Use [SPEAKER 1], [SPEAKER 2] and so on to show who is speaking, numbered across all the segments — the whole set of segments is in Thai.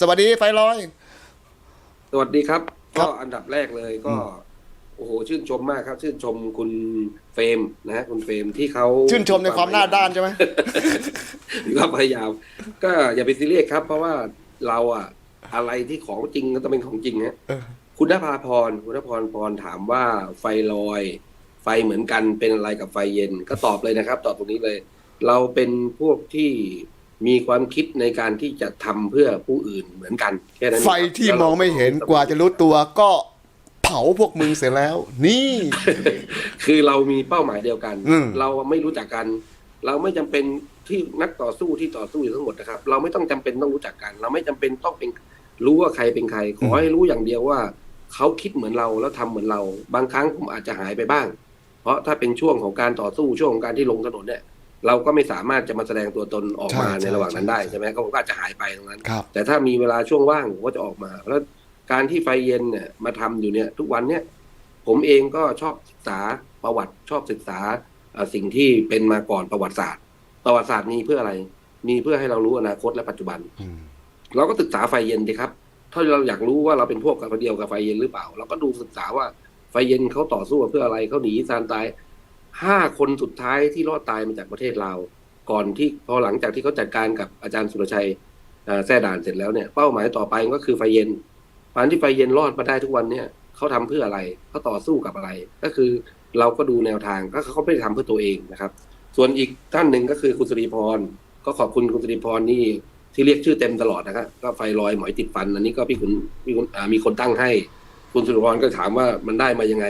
[SPEAKER 1] สวัสดีไฟลอย
[SPEAKER 2] สวัสดีครับ
[SPEAKER 1] ครั
[SPEAKER 2] ก็
[SPEAKER 1] บ
[SPEAKER 2] อันดับแรกเลยก็ โอ้โหชื่นชมมากครับ ชื่นชมคุณเฟรมนะฮะคุณเฟรมที่เขา
[SPEAKER 1] ชื่นชมในความหน้าด้านใช่ไหม
[SPEAKER 2] มีความพยายาม ก็อย่าไปซีเรียสครับ เพราะว่าเราอะอะไรที่ของจริงก็ต้องเป็นของจริงฮะ
[SPEAKER 1] เออ
[SPEAKER 2] คุณนภาพรคุณนภาพรถามว่าไฟลอย ไฟเหมือนกันเป็นอะไรกับไฟเย็น ก็ตอบเลยนะครับ ตอบตรงนี้เลย เราเป็นพวกที่ มีความคิดในการที่จะทำเพื่อผู้อื่นเหมือนกันแค่นั้นเอง
[SPEAKER 1] ไฟ
[SPEAKER 2] ครับ
[SPEAKER 1] ที่
[SPEAKER 2] แล้ว
[SPEAKER 1] ม
[SPEAKER 2] รา
[SPEAKER 1] องไม่เห็นกว่าจะรู้ตัวก็เผาพวกมึงเสร็จแล้ว นี่
[SPEAKER 2] คือเรามีเป้าหมายเดียวกัน
[SPEAKER 1] อืม
[SPEAKER 2] เราไม่รู้จักกัน เราไม่จำเป็นที่นักต่อสู้ที่ต่อสู้อยู่ทั้งหมดนะครับ เราไม่ต้องจำเป็นต้องรู้จักกัน เราไม่จำเป็นต้องเป็นรู้ว่าใครเป็นใคร ขอให้รู้อย่างเดียวว่า เขาคิดเหมือนเราแล้วทำเหมือนเรา บางครั้งผมอาจจะหายไปบ้าง เพราะถ้าเป็นช่วงของการต่อสู้ช่วงของการที่ลงถนนเนี่ย เราก็ไม่สามารถจะมาแสดงตัวตนออกมา
[SPEAKER 1] ใช่
[SPEAKER 2] ในระหว่างนั้นได้
[SPEAKER 1] ใช่
[SPEAKER 2] ใช่ไหมก็ผมก็อาจจะหายไปตรงนั้น
[SPEAKER 1] ครับ
[SPEAKER 2] แต่ถ้ามีเวลาช่วงว่างผมก็จะออกมาแล้วการที่ไฟเย็นเนี่ยมาทำอยู่เนี่ย ทุกวันเนี่ยผมเองก็ชอบศึกษาประวัติชอบศึกษาเอ่อสิ่งที่เป็นมาก่อนประวัติศาสตร์ ประวัติศาสตร์มีเพื่ออะไร มีเพื่อให้เรารู้อนาคตและปัจจุบัน
[SPEAKER 1] อืม
[SPEAKER 2] เราก็ศึกษาไฟเย็นดีครับ ถ้าเราอยากรู้ว่าเราเป็นพวกกับเดียวกับไฟเย็นหรือเปล่า เราก็ดูศึกษาว่าไฟเย็นเขาต่อสู้เพื่ออะไรเขาหนีซานตาย ห้าคนสุดท้ายที่รอดตายมาจากประเทศลาวก่อนที่พอหลังจากที่เขาจัดการกับอาจารย์สุรชัยแท่ด่านเสร็จแล้วเนี่ยเป้าหมายต่อไปก็คือไฟเย็นการที่ไฟเย็นรอดมาได้ทุกวันเนี่ยเขาทำเพื่ออะไรเขาต่อสู้กับอะไร ก็คือเราก็ดูแนวทางก็เขาไม่ได้ทำเพื่อตัวเองนะครับ ส่วนอีกท่านหนึ่งก็คือคุณสริพร ก็ขอบคุณคุณสริพรนี่ที่เรียกชื่อเต็มตลอดนะครับก็ไฟลอยหมอยติดฟันอันนี้ก็พี่คุณพี่คุณมีคนตั้งให้ คุณสุริพรก็ถามว่ามันได้มายังไง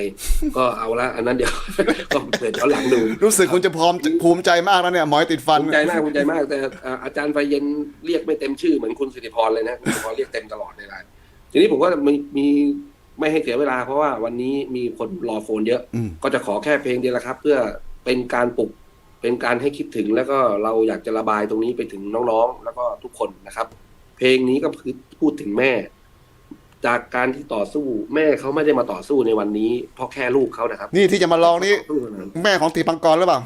[SPEAKER 2] ก็เอาละอันนั้นเดี๋ยวก็เปิดย้อนหลังดู
[SPEAKER 1] รู้สึกคุณจะพร้อมภูมิใจมากแล้วเนี่ยหมอยติดฟัน
[SPEAKER 2] ภูมิใจมากภูมิใจมาก แต่อ่าอาจารย์ไฟเย็นเรียกไม่เต็มชื่อเหมือนคุณสิริพรเลยนะคุณสิริพรเรียกเต็มตลอดในไลน์ทีนี้ผมก็มีมีไม่ให้เสียเวลาเพราะว่าวันนี้มีคนรอโฟนเยอะ
[SPEAKER 1] อืม
[SPEAKER 2] ก็จะขอแค่เพลงเดียวละครับ เพื่อเป็นการปลุกเป็นการให้คิดถึงแล้วก็เราอยากจะระบายตรงนี้ไปถึงน้องๆ แล้วก็ทุกคนนะครับ เพลงนี้ก็คือพูดถึงแม่ จากการที่ต่อสู้แม่เขาไม่ได้มาต่อสู้ในวันนี้ เพราะแค่ลูกเขานะครับ
[SPEAKER 1] นี่ที่จะมาลองนี้
[SPEAKER 2] ต่อสู้เท่านั้น
[SPEAKER 1] แม่ของตีปังกรหรือเปล่า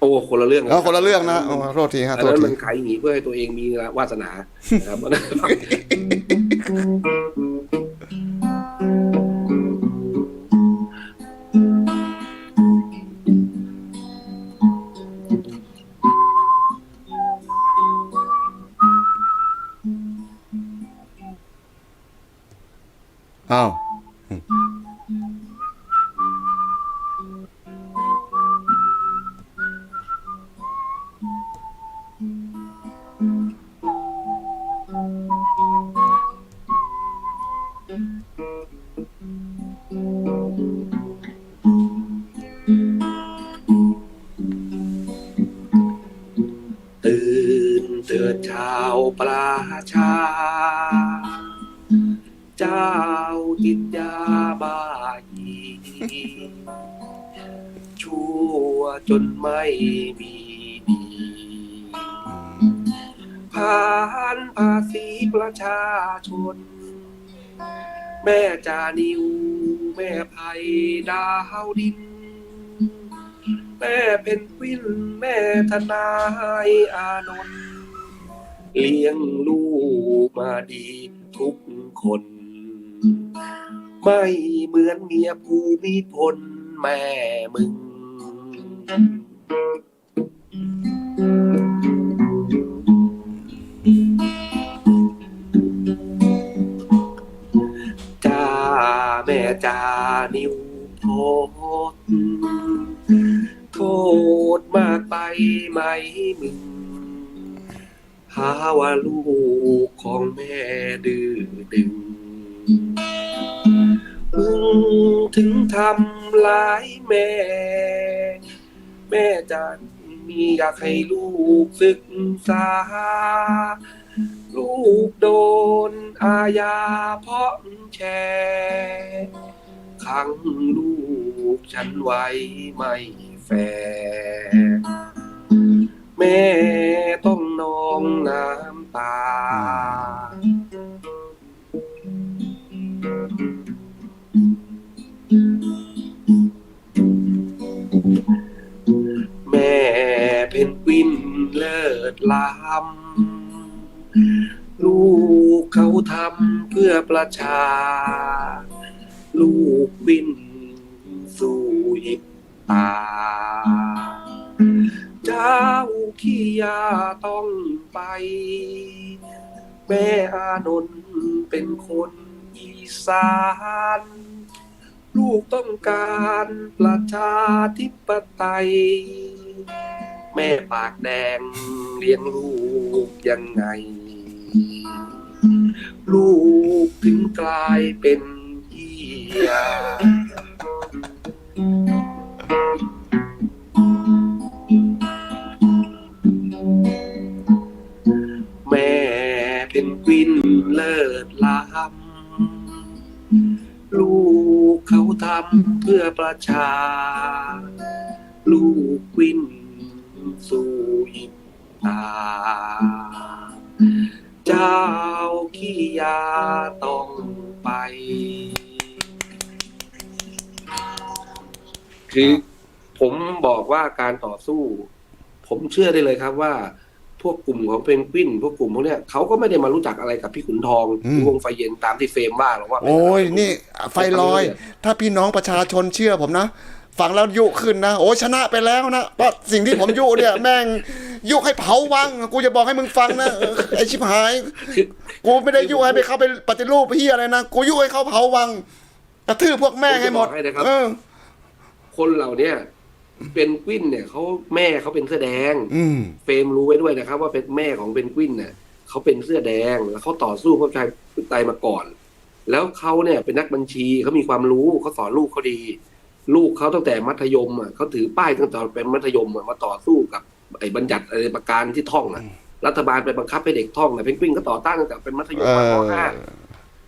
[SPEAKER 2] โอ้คนละเรื่อง
[SPEAKER 1] แล้วคนละเรื่องนะโอ้โทษทีฮะ
[SPEAKER 2] อัน
[SPEAKER 1] โทษ
[SPEAKER 2] นั้น
[SPEAKER 1] ที
[SPEAKER 2] มันขายหนีเพื่อให้ตัวเองมีวาสนานะครับ
[SPEAKER 1] อ้าว
[SPEAKER 2] ตื่นเตือนชาวปราชา จิตยาบายีชั่วจนไม่มีดีผ่านภาษีประชาชน แม่จานิว แม่ไผ่ดาวดิน แม่เป็นกวินแม่ทนายอานนท์เลี้ยงลูกมาดีทุกคน ไม่เหมือนเมียภูมิพลแม่มึง จ้าแม่จานิวโพดโทษมากไปไหมมึงหาว่าลูกของแม่ดื้อดึง ทำร้ายแม่ แม่จะมีอยากให้ลูกศึกษา ลูกโดนอาญาเพราะแชร์ขังลูกฉันไว้ไม่แฟร์แม่ต้องนองน้ำตา เพนกวินเลิศลำลูกเขาทำเพื่อประชา ลูกบินสู่หิบตา เจ้าขี้ยาต้องไป แม่อานนท์เป็นคนอีสาน ลูกต้องการประชาธิปไตย แม่ปากแดง เลี้ยงลูกยังไง ลูกถึงกลายเป็นเหี้ยแม่เป็นกวินเลิศล้ำลูกเขาทำเพื่อประชา ลูกกวิน สู่หิบตา เจ้าขี้ยาต้องไป คือผมบอกว่าการต่อสู้ ผมเชื่อได้เลยครับว่า พวกกลุ่มของเพนกวิน พวกกลุ่มพวกเนี้ยเขาก็ไม่ได้มารู้จักอะไรกับพี่ขุนทอง
[SPEAKER 1] อืม
[SPEAKER 2] พี่วงไฟเย็นตามที่เฟรมว่าหรอกว่าเป็
[SPEAKER 1] โอ้ย
[SPEAKER 2] อะไร
[SPEAKER 1] นี่ไฟลอย ถ้าพี่น้องประชาชนเชื่อผมนะ ฟังแล้วยุขึ้นนะ โอ้ยชนะไปแล้วนะเพราะสิ่งที่ผมยุเนี่ย แม่งยุให้เผาวัง กูจะบอกให้มึงฟังนะเออไอชิบหาย
[SPEAKER 2] คือ
[SPEAKER 1] กูไม่ได้ยุให้ไปเข้าไปปฏิรูปเฮียอะไรนะกูยุให้เขาเผาวังกระทืบพวกแม่งให้หมด
[SPEAKER 2] ผมจะบอกให้นะครับ
[SPEAKER 1] เออ
[SPEAKER 2] คนเหล่าเนี้ยเป็นกวินเนี่ยเขาแม่เขาเป็นเสื้อแดง
[SPEAKER 1] อืม
[SPEAKER 2] เฟรมรู้ไว้ด้วยนะครับ ว่าเป็นแม่ของเพนกวินเนี่ยเขาเป็นเสื้อแดงแล้วเขาต่อสู้เพื่อประชาธิปไตยมาก่อน แล้วเขาเนี่ยเป็นนักบัญชีเขามีความรู้เขาสอนลูกเขาดี ลูกเขาตั้งแต่มัธยมอะเขาถือป้ายตั้งแต่เป็นมัธยมอะมาต่อสู้กับไอ้บัญญัติอะไรประการที่ท่องอะรัฐบาลไปบังคับให้เด็กท่องอะเพนกวินก็ต่อต้านตั้งแต่เป็นมัธยม
[SPEAKER 1] เอ
[SPEAKER 2] มาป
[SPEAKER 1] อ
[SPEAKER 2] ห้า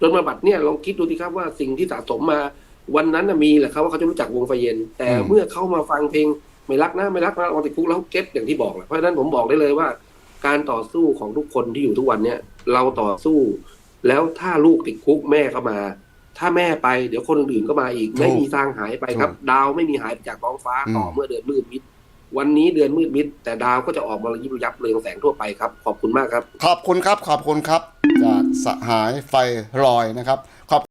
[SPEAKER 2] จนมาบัดเนี่ยลองคิดดูสิครับว่าสิ่งที่สะสมมาวันนั้นน่ะมีแหละครับว่าเขาจะรู้จักวงไฟเย็น แต่เมื่อเขามาฟังเพลงไม่รักนะไม่รักนะออกติดคุกแล้วเก็ตอย่างที่บอกแหละเพราะฉะนั้นผมบอกได้เลยว่า การต่อสู้ของทุกคนที่อยู่ทุกวันเนี่ยเราต่อสู้ แล้วถ้าลูกติดคุกแม่เข้ามา ถ้าแม่ไปเดี๋ยวคนอื่นๆก็มาอีก
[SPEAKER 1] ถูก
[SPEAKER 2] ไม่มีทางหายไปครับ
[SPEAKER 1] ถูก
[SPEAKER 2] ดาวไม่มีหายไปจากท้องฟ้าต่อ
[SPEAKER 1] อืม
[SPEAKER 2] เมื่อเดือนมืดมิด วันนี้เดือนมืดมิด แต่ดาวก็จะออกมาระยิบระยับเรืองแสงทั่วไปครับ ขอบคุณมากครับ
[SPEAKER 1] ขอบคุณครับ ขอบคุณครับ จากสหายไฟลอยนะครับ